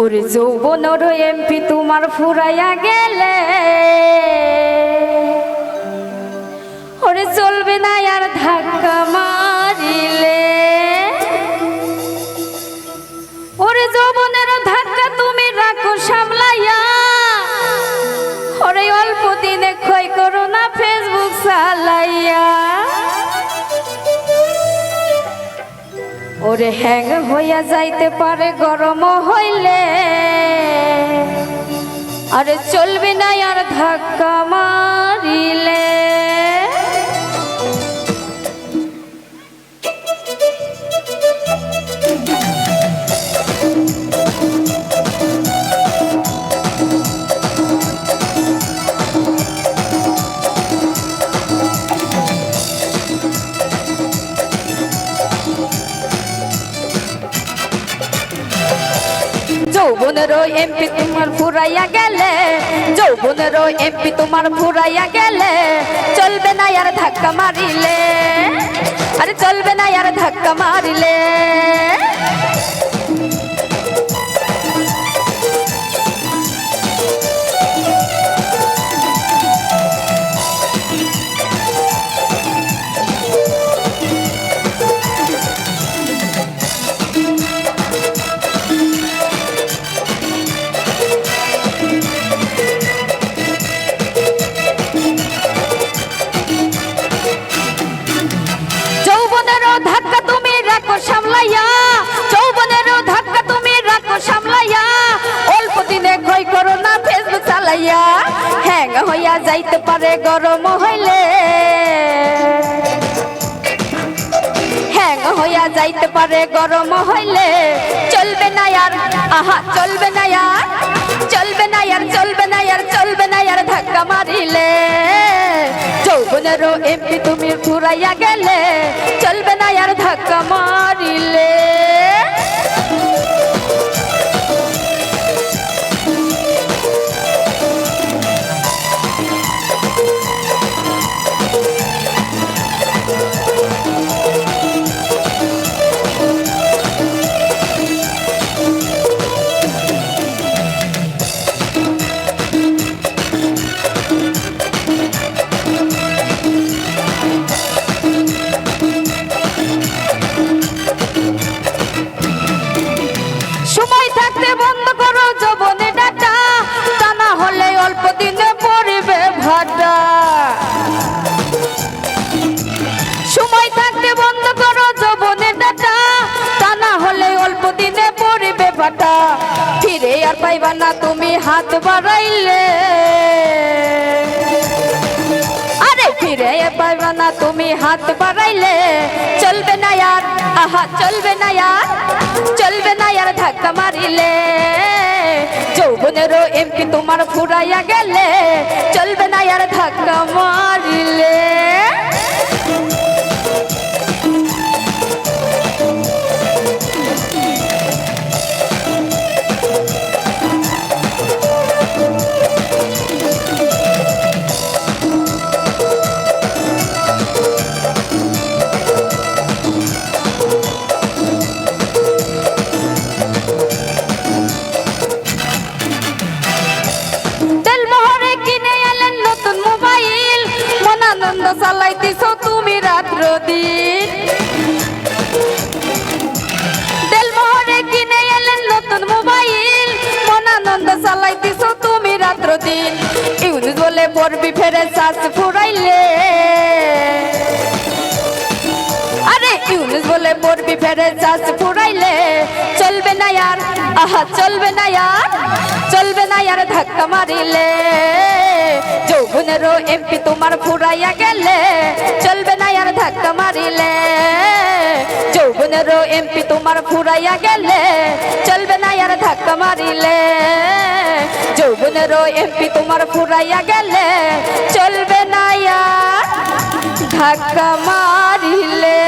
ওরে যৌবন এমপি তোমার ফুরাইয়া গেলে। ওরে চলবে না আর ধাক্কা ওরে হ্যাং হইয়া যাইতে পারে গরম হইলে। আরে চলবে না আর ধাক্কা মারিলে যৌবনের এমপি তোমার ফুরাইয়া গেলে যৌবনের এমপি তোমার ফুরাইয়া গেলে, চলবে না আর ধাক্কা মারিলে। আরে চলবে না আর ধাক্কা মারিলে। চালাইয়া হ্যাং হইয়া যাইতে পারে, গরম হইলে। হ্যাং হইয়া যাইতে পারে, গরম হইলে। চলবে না আর, আহা, চলবে না আর, চলবে না আর, চলবে না আর, চলবে না আর ধাক্কা মারিলে। যৌবনেরও এমপি তুমি ঘুরাইয়া গেলে, চলবে না আর ধাক্কা মারিলে ভাটা ফিরে আর পাইবা না তুমি হাত বাড়াইলে। আরে ফিরে পাইবা না তুমি হাত বাড়াইলে। চলবে না আর, আহা, চলবে না আর, চলবে না আর ধাক্কা মারিলে। যৌবনেরও এমপি তোমার ফুরাইয়া গেলে, চলবে না আর ধাক্কা মারিলে। শ্বাস ফুরাইলে। আরে ইউনিস বলে পড়বি ফেরে শ্বাস ফুরাইলে। চলবে না আর, আহা, চলবে না আর, চলবে না আর ধাক্কা মারিলে। যৌবনেরও এমপি তোমার ফুরাইয়া গেলে, চলবে না আর ধাক্কা মারিলে। যৌবনেরও এমপি তোমার ফুরাইয়া গেলে, চলবে না আর ধাক্কা মারিলে। শোভনেরও এমপি তোমার ফুরাইয়া গেলে চলবে না ধাক্কা মারিলে।